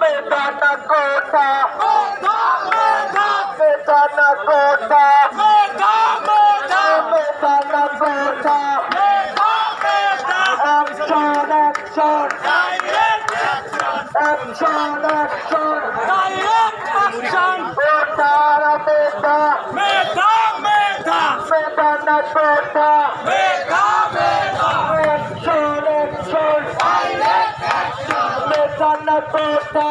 বেদানা কোটা বেদানা কোটা বেদানা quota action action action action কোটারা বেদা বেদানা কোটা অ্যাকশন অ্যাকশন বেদানা quota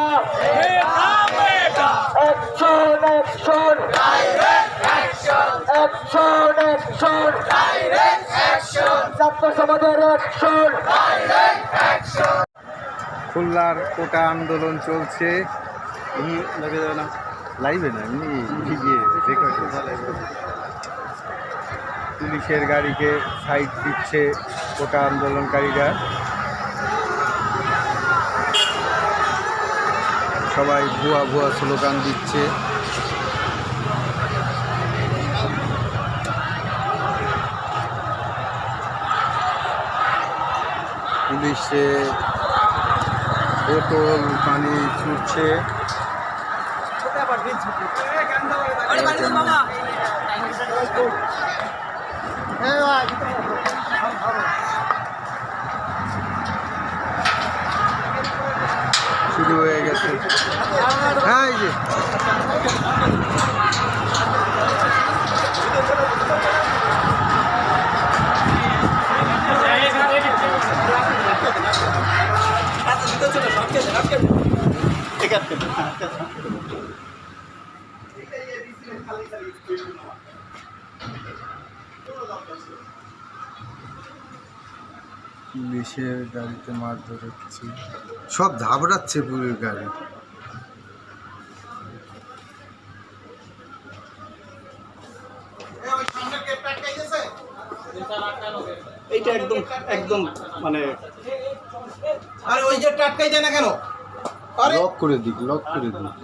action action action action ছাত্র সমাজের অ্যাকশন খুলনার কোটা আন্দোলন চলছে। লাইভে না। এমনি ভিডিও রেকর্ড পুলিশের গাড়িকে সাইড দিচ্ছে কোটা আন্দোলনকারীরা। সবাই ভুয়া ভুয়া স্লোগান দিচ্ছে। পুলিশে বোতল পানি ছুটছে। শুরু হয়ে গেছে। হ্যাঁ পুলিশের গাড়িতে মারধর হচ্ছে। সব ঝাবড়াচ্ছে পুলিশ গাড়ি। এইটা একদম একদম মানে আরে ওই যে টাটকাই যায় না কেন? লক করে দিক লক করে দিক।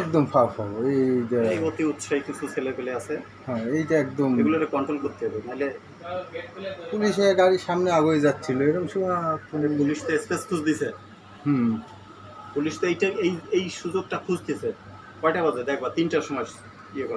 একদম ফা ফা এই যে এই অতি উৎসাহী কিছু ছেলে পেলে আছে। হ্যাঁ এইটা একদম এগুলোরে কন্ট্রোল করতে হবে নাহলে পুলিশের গাড়ির সামনে আগে যাচ্ছিল এরকম সময় পুলিশ পুলিশ তো স্পেস খুঁজ দিছে। হুম। পুলিশ তো এইটা এই এই সুযোগটা খুঁজতেছে। কয়টা বাজে? দেখবা তিনটার সময় ইয়ে করে।